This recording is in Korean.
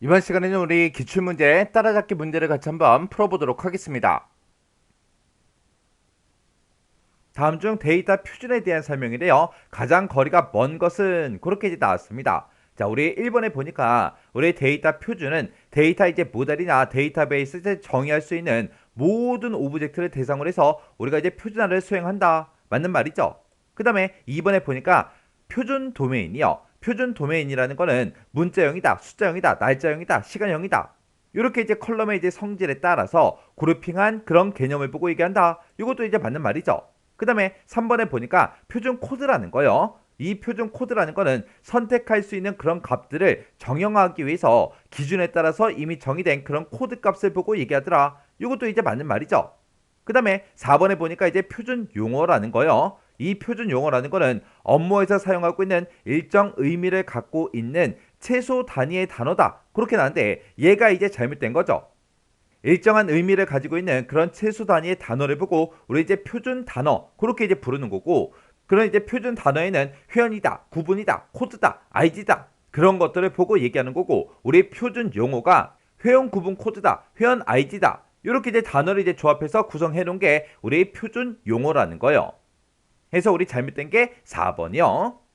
이번 시간에는 우리 기출문제 따라잡기 문제를 같이 한번 풀어보도록 하겠습니다. 다음 중 데이터 표준에 대한 설명인데요. 가장 거리가 먼 것은 그렇게 이제 나왔습니다. 자, 우리 1번에 보니까 우리 데이터 표준은 데이터 이제 모델이나 데이터베이스에 정의할 수 있는 모든 오브젝트를 대상으로 해서 우리가 이제 표준화를 수행한다. 맞는 말이죠. 그 다음에 2번에 보니까 표준 도메인이요. 표준 도메인이라는 거는 문자형이다, 숫자형이다, 날짜형이다, 시간형이다. 이렇게 이제 컬럼의 이제 성질에 따라서 그룹핑한 그런 개념을 보고 얘기한다. 이것도 이제 맞는 말이죠. 그 다음에 3번에 보니까 표준 코드라는 거요. 이 표준 코드라는 거는 선택할 수 있는 그런 값들을 정형화하기 위해서 기준에 따라서 이미 정의된 그런 코드 값을 보고 얘기하더라. 이것도 이제 맞는 말이죠. 그 다음에 4번에 보니까 이제 표준 용어라는 거요. 이 표준 용어라는 거는 업무에서 사용하고 있는 일정 의미를 갖고 있는 최소 단위의 단어다. 그렇게 나는데 얘가 이제 잘못된 거죠. 일정한 의미를 가지고 있는 그런 최소 단위의 단어를 보고 우리 이제 표준 단어 그렇게 이제 부르는 거고 그런 이제 표준 단어에는 회원이다, 구분이다, 코드다, 아이디다 그런 것들을 보고 얘기하는 거고 우리 표준 용어가 회원 구분 코드다, 회원 아이디다 이렇게 이제 단어를 이제 조합해서 구성해 놓은 게 우리 표준 용어라는 거예요. 해서 우리 잘못된 게 4번이요.